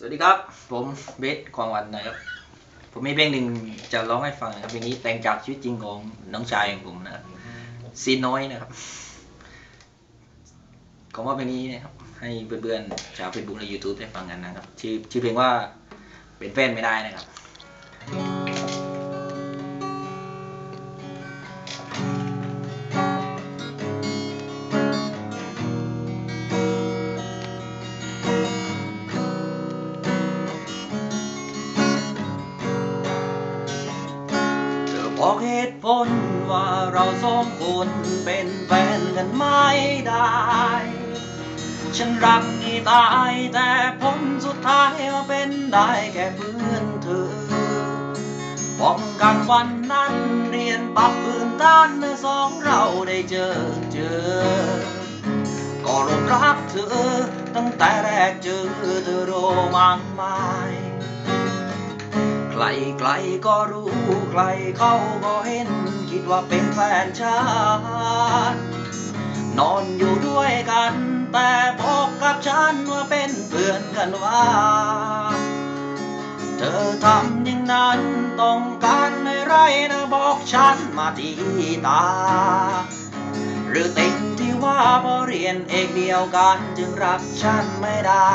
สวัสดีครับ ผมเบสความวันนะครับ ผมมีเพลงหนึ่งจะร้องให้ฟังนะครับเพลงนี้แต่งจากชีวิตจริงของน้องชายของผมนะครับซีน้อยนะครับผมว่าเพลงนี้นะครับ ให้เพื่อนๆชาวเฟซบุ๊กและยูทูบได้ฟังกันนะครับชื่อชื่อเพลงว่าเป็นแฟนไม่ได้นะครับ บอกเหตุผลว่าเราสองคนเป็นแฟนกันไม่ได้ ฉันรักนี่ตายแต่ผลสุดท้ายมาเป็นได้แค่เพื่อนเธอป้องกันวันนั้นเรียนปรับพื้นด้านเมื่อสองเราได้เจอเจอ ก็รบรักเธอ ตั้งแต่แรกเจอเธอโรมากมาย ใครใครก็รู้ใครเขาก็เห็น คิดว่าเป็นแฟนฉันนอนอยู่ด้วยกัน แต่บอกกับฉันว่าเป็นเพื่อนกันว่า เธอทำอย่างนั้นต้องการอะไรนะบอกฉันมาทีตา หรือติดที่ว่าพอเรียนเอกเดียวกันจึงรักฉันไม่ได้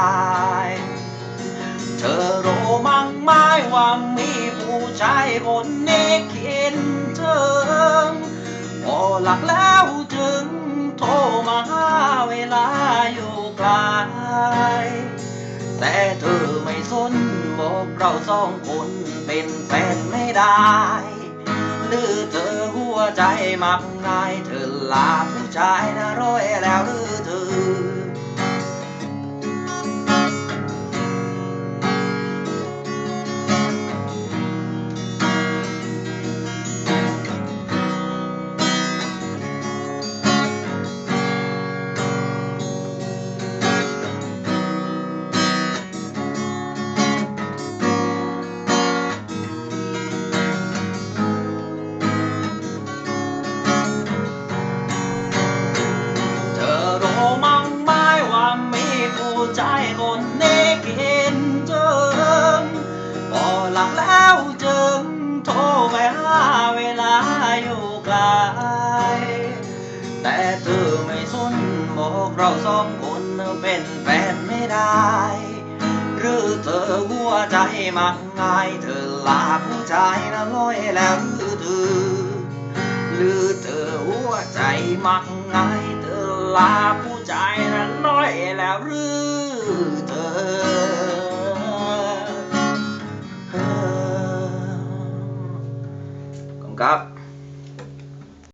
ธอรู้มั้งไหมว่ามีผู้ชายคนนี้คิดถึงพอหลักแล้วจึงโทรมาหาเวลาอยู่ไกลแต่เธอไม่สนบอกเราสองคนเป็นแฟนไม่ได้ หรือเธอหัวใจมักง่ายเธอลาผู้ชายนะร้อยแล้วหรือ หลังแล้วจึงโทรไปหาเวลาอยู่ไกลแต่เธอไม่สนบอกเราสองคนเป็นแฟนไม่ได้ หรือเธอหัวใจมักง่ายเธอลาผู้ชายนะลอยแล้วหรือเธอหรือเธอหัวใจมักง่ายเธอลาผู้ใจนั้นน้อยแล้วหรือ lengkap